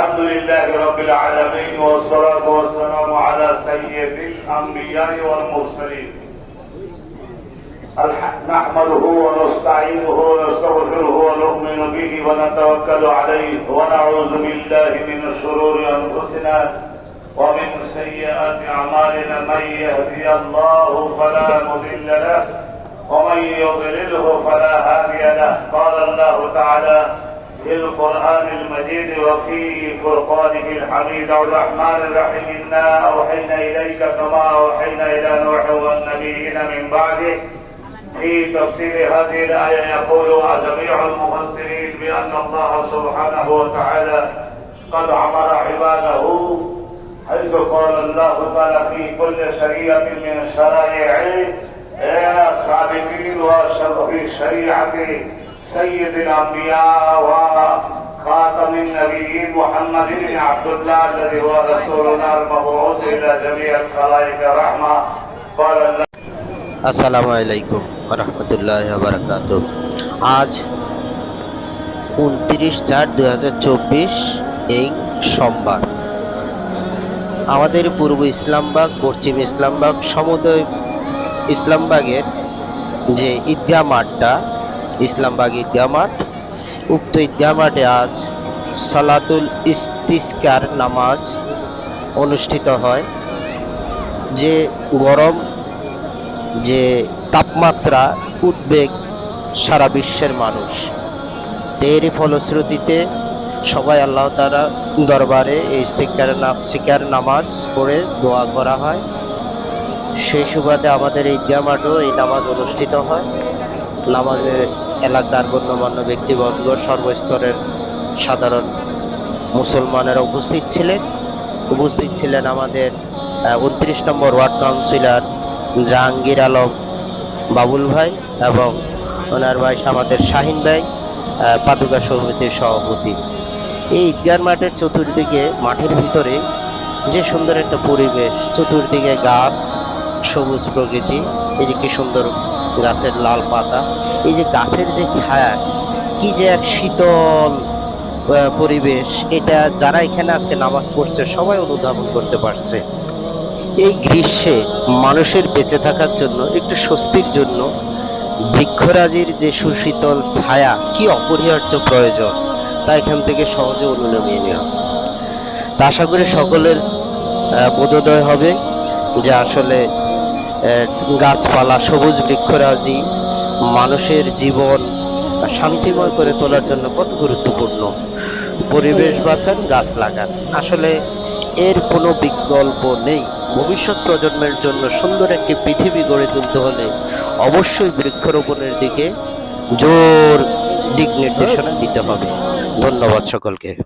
الحمد لله رب العالمين والصلاة والسلام على سيد الأنبياء والمرسلين. نحمده ونستعينه ونستغفره ونؤمن به ونتوكل عليه ونعوذ بالله من شرور أنفسنا ومن سيئات أعمالنا من يهدي الله فلا مضل له ومن يضلله فلا هادي له. قال الله تعالى في القرآن المجيد وفي فرقانه الحميد الرحمن الرحيم إنا أوحينا إليك كما أوحينا إلى نوح والنبيين من بعده. في تفسير هذه الآية يقول جميع المفسرين بأن الله سبحانه وتعالى قد أمر عباده حيث قال الله تعالى في كل شريعة من يا سابقين وفي شريعة سيد الأنبياء وخاتم النبيين محمد بن عبد الله الذي هو رسولنا المبعوث إلى جميع الخلائق رحمة قال الله আসসালামু আলাইকুম রহমতুল্লাহ বারকাত আজ উনত্রিশ চার দুই হাজার চব্বিশ এই সোমবার আমাদের পূর্ব ইসলামবাগ পশ্চিম ইসলামবাগ সমুদয় ইসলামবাগের যে ঈদগাহ মাঠটা ইসলামবাগ ঈদগাহ মাঠ উক্ত ঈদগাহ মাঠে আজ সালাতুল ইস্তিস্কার নামাজ অনুষ্ঠিত হয়। যে গরম, যে তাপমাত্রা, উদ্বেগ সারা বিশ্বের মানুষ। এরই ফলশ্রুতিতে সবাই আল্লাহ তারা দরবারে এই ইস্তিকার শিকার নামাজ পড়ে দোয়া করা হয়। সেই সুবাদে আমাদের এই মাঠেও এই নামাজ অনুষ্ঠিত হয়। নামাজে এলাকার গণ্যমান্য ব্যক্তিবর্গ, সর্বস্তরের সাধারণ মুসলমানেরা উপস্থিত ছিলেন। উপস্থিত ছিলেন আমাদের উনত্রিশ number ward councillor Jahangir Alam Babul ভাই এবং ওনার ভাই আমাদের শাহিন ভাই পাদুকা সমিতির সভাপতি। এই ঈদগার মাঠের চতুর্দিকে, মাঠের ভিতরে যে সুন্দর একটা পরিবেশ, চতুর্দিকে গাছ সবুজ প্রকৃতি, এই যে কি সুন্দর গাছের লাল পাতা, এই যে গাছের যে ছায়া, কি যে এক শীতল পরিবেশ, এটা যারা এখানে আজকে নামাজ পড়ছে সবাই অনুধাবন করতে পারছে। এই গ্রীষ্মে মানুষের বেঁচে থাকার জন্য, একটু স্বস্তির জন্য বৃক্ষরাজির যে সুশীতল ছায়া, কি অপরিহার্য প্রয়োজন, তা এখান থেকে সহজে অনুনমীয় নেওয়া। তা আশা করি সকলের বোধোদয় হবে যে আসলে গাছপালা, সবুজ বৃক্ষরাজি, মানুষের জীবন শান্তিময় করে তোলার জন্য কত গুরুত্বপূর্ণ। পরিবেশ বাঁচান, গাছ লাগান। আসলে এর কোনো বিকল্প নেই। ভবিষ্যৎ প্রজন্মের জন্য সুন্দর একটি পৃথিবী গড়ে তুলতে হলে অবশ্যই বৃক্ষরোপণের দিকে জোর দিক নির্দেশনা দিতে হবে। ধন্যবাদ সকলকে।